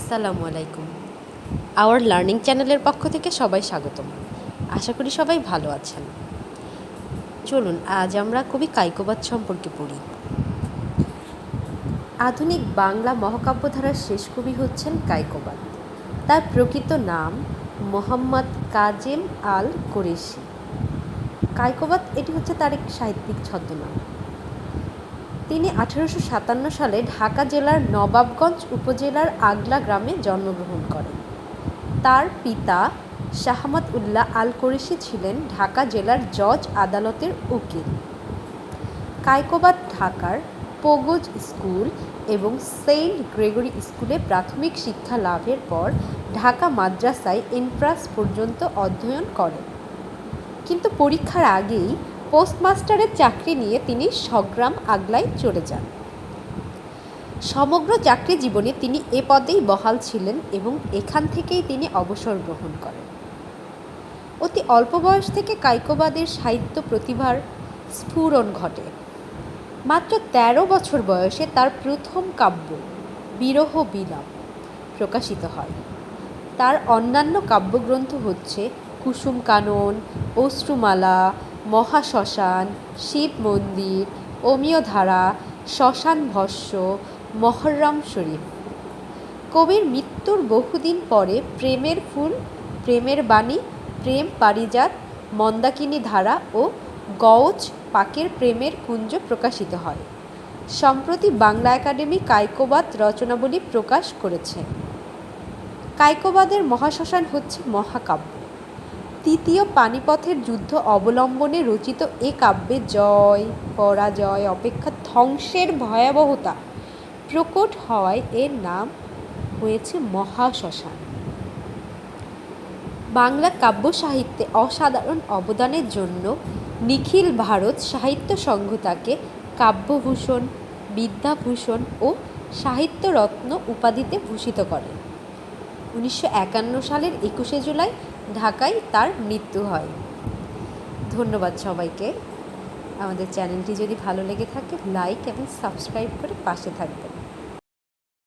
আসসালামু আলাইকুম। Our learning চ্যানেলের পক্ষ থেকে সবাই স্বাগতম। আশা করি সবাই ভালো আছেন। চলুন, আজ আমরা কবি কাইকোবাদ সম্পর্কে পড়ি। আধুনিক বাংলা মহাকাব্যধারার শেষ কবি হচ্ছেন কাইকোবাদ। তার প্রকৃত নাম মোহাম্মদ কাজেম আল কোরেশি কাইকোবাদ, এটি হচ্ছে তার এক সাহিত্যিক ছদ্মনাম। তিনি আঠারোশো সাতান্ন সালে ঢাকা জেলার নবাবগঞ্জ উপজেলার আগলা গ্রামে জন্মগ্রহণ করেন। তার পিতা শাহমাদ উল্লাহ আল কোরেশি ছিলেন ঢাকা জেলার জজ আদালতের উকিল। কায়কোবাদ ঢাকার পোগোজ স্কুল এবং সেন্ট গ্রেগরি স্কুলে প্রাথমিক শিক্ষা লাভের পর ঢাকা মাদ্রাসায় এন্ট্রান্স পর্যন্ত অধ্যয়ন করেন। কিন্তু পরীক্ষার আগেই পোস্টমাস্টারের চাকরি নিয়ে তিনি সগ্রাম আগলায় চলে যান। সমগ্র চাকরি জীবনে তিনি এ পদেই বহাল ছিলেন এবং এখান থেকেই তিনি অবসর গ্রহণ করেন। অতি অল্প বয়স থেকে কাইকোবাদের সাহিত্য প্রতিভার স্ফুরণ ঘটে। মাত্র ১৩ বছর বয়সে তার প্রথম কাব্য, বিরহ বিলাপ, প্রকাশিত হয়। তার অন্যান্য কাব্যগ্রন্থ হচ্ছে কুসুম কানন, অশ্রুমালা মহাশ্মশান, শিব মন্দির অমীয় ধারা শ্মশান ভস্য, মহরম শরীফ। কবির মৃত্যুর বহুদিন পরে প্রেমের ফুল, প্রেমের বাণী, প্রেম পারিজাত, মন্দাকিনী ধারা ও গওজ পাকের প্রেমের কুঞ্জ প্রকাশিত হয়। সম্প্রতি বাংলা একাডেমি কায়কোবাদ রচনাবলী প্রকাশ করেছে। কায়কোবাদের মহাশ্মশান হচ্ছে মহাকাব্য। তৃতীয় পানিপথের যুদ্ধ অবলম্বনে রচিত এ কাব্যে জয়, পরাজয়, অপেক্ষা ধ্বংসের ভয়াবহতা প্রকট হওয়ায় এর নাম হয়েছে মহাশ্মশান। বাংলা কাব্য সাহিত্যে অসাধারণ অবদানের জন্য নিখিল ভারত সাহিত্য সংঘ তাকে কাব্যভূষণ, বিদ্যাভূষণ ও সাহিত্যরত্ন উপাধিতে ভূষিত করে। উনিশশো একান্ন সালের একুশে জুলাই ঢাকায় তার মৃত্যু হয়। ধন্যবাদ সবাইকে। আমাদের চ্যানেলটি যদি ভালো লেগে থাকে লাইক এবং সাবস্ক্রাইব করে পাশে থাকবেন।